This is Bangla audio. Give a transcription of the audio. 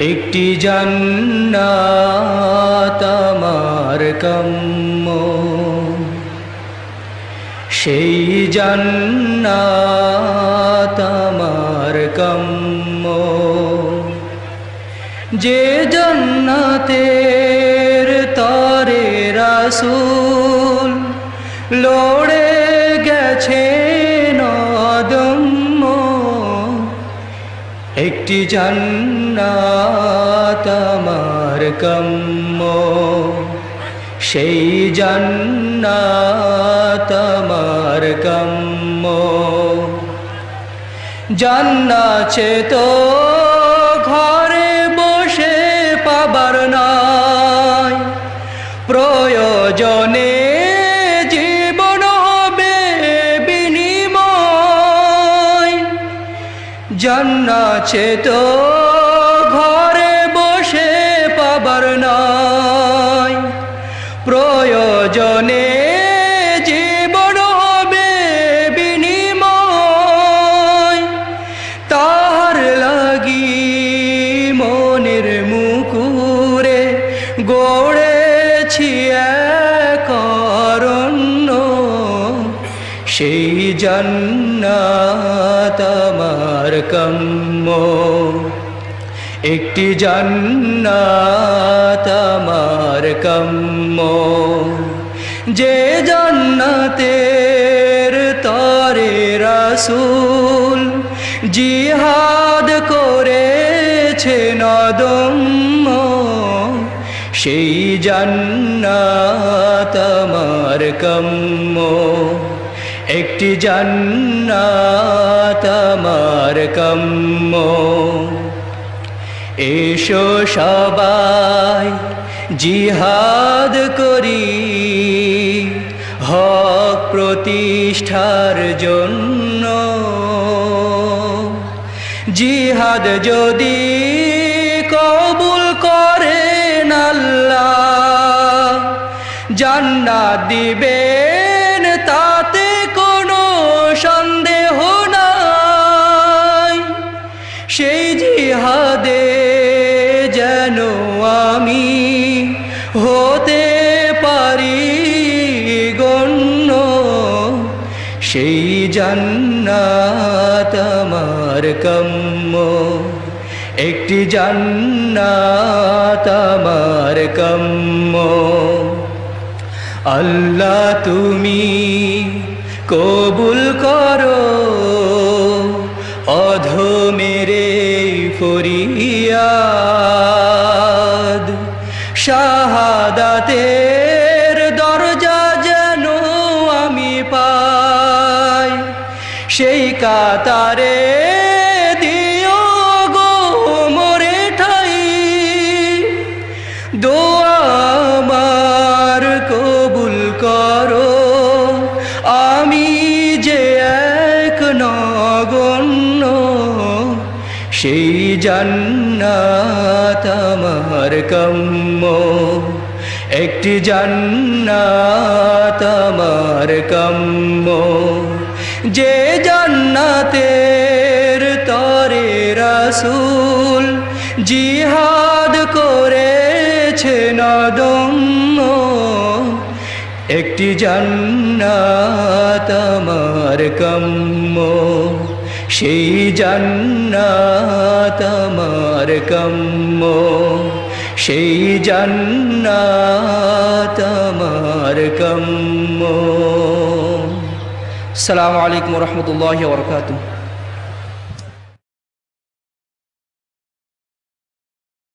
একটি জান্নাত আমার সেই জান্নাত আমার যে জান্নাতের তরে রাসূল লড়ে একটি জান্নাত কাম্য। সেই জান্নাত আমার কাম্য। জান্নাছে তো জান্নাছে তো ঘরে বসে পাবার নাই। প্রয়োজনে জীবন হবে বিনিময়। তার লাগি মনের মুকুরে গড়েছি জান্নাত আমার একটি জান্নাত কাম্য। যে জান্নাতের তরে রাসূল জিহাদ করেছে নদম্য, সেই জান্নাত কাম্য। একটি জান্নাত আমার এসো সবাই জিহাদ করি, হক প্রতিষ্ঠার জন্য। জিহাদ যদি কবুল করেন আল্লাহ, জান্নাত দিবেন সেই জান্নাত আমার কাম্য। একটি জান্নাত আমার কাম্য। আল্লাহ তুমি কবুল করো অধ মেরে ফরিয়াদ, শাহাদাতের কাতারে দিও গো মোরে ঠাই। দোয়া আমার কবুল করো। আমি যে এক নগণ্য, সেই জান্নাত আমার কাম্য। একটি জান্নাত আমার কাম্য। যে রাসূল জিহাদ করেছে নদম্য একটি জান্নাত আমার কাম্য। সেই জান্নাত আমার কাম্য। সেই জান্নাত আমার কাম্য। সালামু আলাইকুম রহমতুল্লাহ বরকাতুহ।